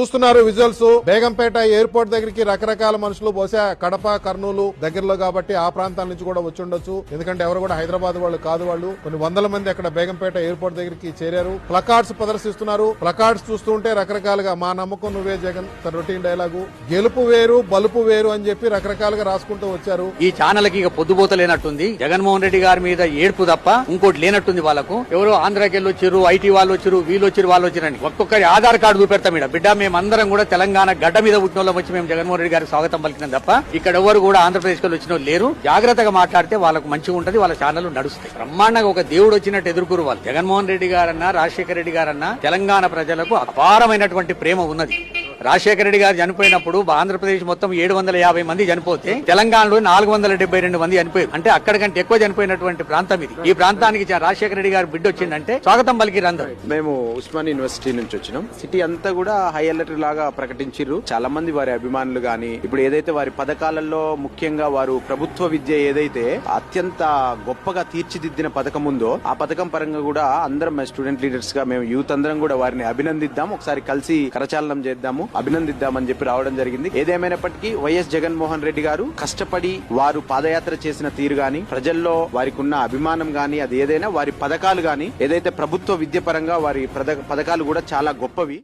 చూస్తున్నారు visuals. Begumpet airport దగ్గరికి రకరకాల మనుషులు బహుశా కడప కర్నూలు దగ్గరలో కాబట్టి ఆ ప్రాంతాల నుంచి కూడా వచ్చి ఉండొచ్చు. ఎందుకంటే ఎవరు కూడా హైదరాబాద్ వాళ్ళు కాదు వాళ్ళు. కొన్ని వందల మంది అక్కడ బేగంపేట ఎయిర్పోర్ట్ దగ్గరికి చేరారు. ప్లకార్డ్స్ ప్రదర్శిస్తున్నారు. ప్లకార్డ్స్ చూస్తుంటే రకరకాలుగా మా నమ్మకం నువ్వే జగన్ తన రొటీన్ డైలాగు. గెలుపు వేరు బలుపు వేరు అని చెప్పి రకరకాలుగా రాసుకుంటూ వచ్చారు. ఈ ఛానల్కి ఇక పొద్దుపోత లేనట్టుంది. జగన్మోహన్ రెడ్డి గారి మీద ఏడుపు తప్ప ఇంకోటి లేనట్టుంది వాళ్ళకు. ఎవరో ఆంధ్రాకి వెళ్ళొచ్చారు ఐటీ వాళ్ళు వచ్చారు వీళ్ళు వచ్చారు వాళ్ళు వచ్చారని ఒక్కొక్కరి ఆధార్ కార్డు చూపెడతా మీద. బిడ్డ మేమందరం కూడా తెలంగాణ గడ్డ మీద పుట్టిన వచ్చి మేము జగన్మోహన్ రెడ్డి గారికి స్వాగతం పలికినాం తప్ప ఇక్కడ ఎవరు కూడా ఆంధ్రప్రదేశ్లో వచ్చిన లేరు. జాగ్రత్తగా మాట్లాడితే వాళ్ళకు మంచిగా ఉంటది వాళ్ళ ఛానల్ నడుస్తాయి. బ్రహ్మాండంగా ఒక దేవుడు వచ్చినట్టు ఎదుర్కొరు వాళ్ళు. జగన్మోహన్ రెడ్డి గారన్నా రాజశేఖర రెడ్డి గారన్నా తెలంగాణ ప్రజలకు అపారమైనటువంటి ప్రేమ ఉన్నది. రాజశేఖర రెడ్డి గారు చనిపోయినప్పుడు ఆంధ్రప్రదేశ్ మొత్తం ఏడు వందల యాభై మంది చనిపోతే తెలంగాణలో నాలుగు వందల డెబ్బై రెండు మంది చనిపోయారు. అంటే అక్కడికంటే ఎక్కువ చనిపోయినటువంటి ప్రాంతం ఇది. ఈ ప్రాంతానికి రాజశేఖర రెడ్డి గారు బిడ్డ వచ్చిందంటే స్వాగతం పలికి రందరు మేము ఉస్మాన్ యూనివర్సిటీ నుంచి వచ్చినాం. సిటీ అంతా కూడా హై అలర్ట్ లాగా ప్రకటించారు చాలా మంది వారి అభిమానులు గాని ఇప్పుడు ఏదైతే వారి పథకాలలో ముఖ్యంగా వారు ప్రభుత్వ విద్య ఏదైతే అత్యంత గొప్పగా తీర్చిదిద్దిన పథకం ఉందో ఆ పథకం పరంగా కూడా అందరం స్టూడెంట్ లీడర్స్గా మేము యూత్ అందరం కూడా వారిని అభినందిద్దాం. ఒకసారి కలిసి కరచాలనం చేద్దాము. అభినందిద్దామని చెప్పి రావడం జరిగింది. ఏదేమైనప్పటికీ వైఎస్ జగన్మోహన్ రెడ్డి గారు కష్టపడి వారు పాదయాత్ర చేసిన తీరు గాని ప్రజల్లో వారికి ఉన్న అభిమానం గాని అది ఏదైనా వారి పథకాలు గాని ఏదైతే ప్రభుత్వ విద్య పరంగా వారి పథకాలు కూడా చాలా గొప్పవి.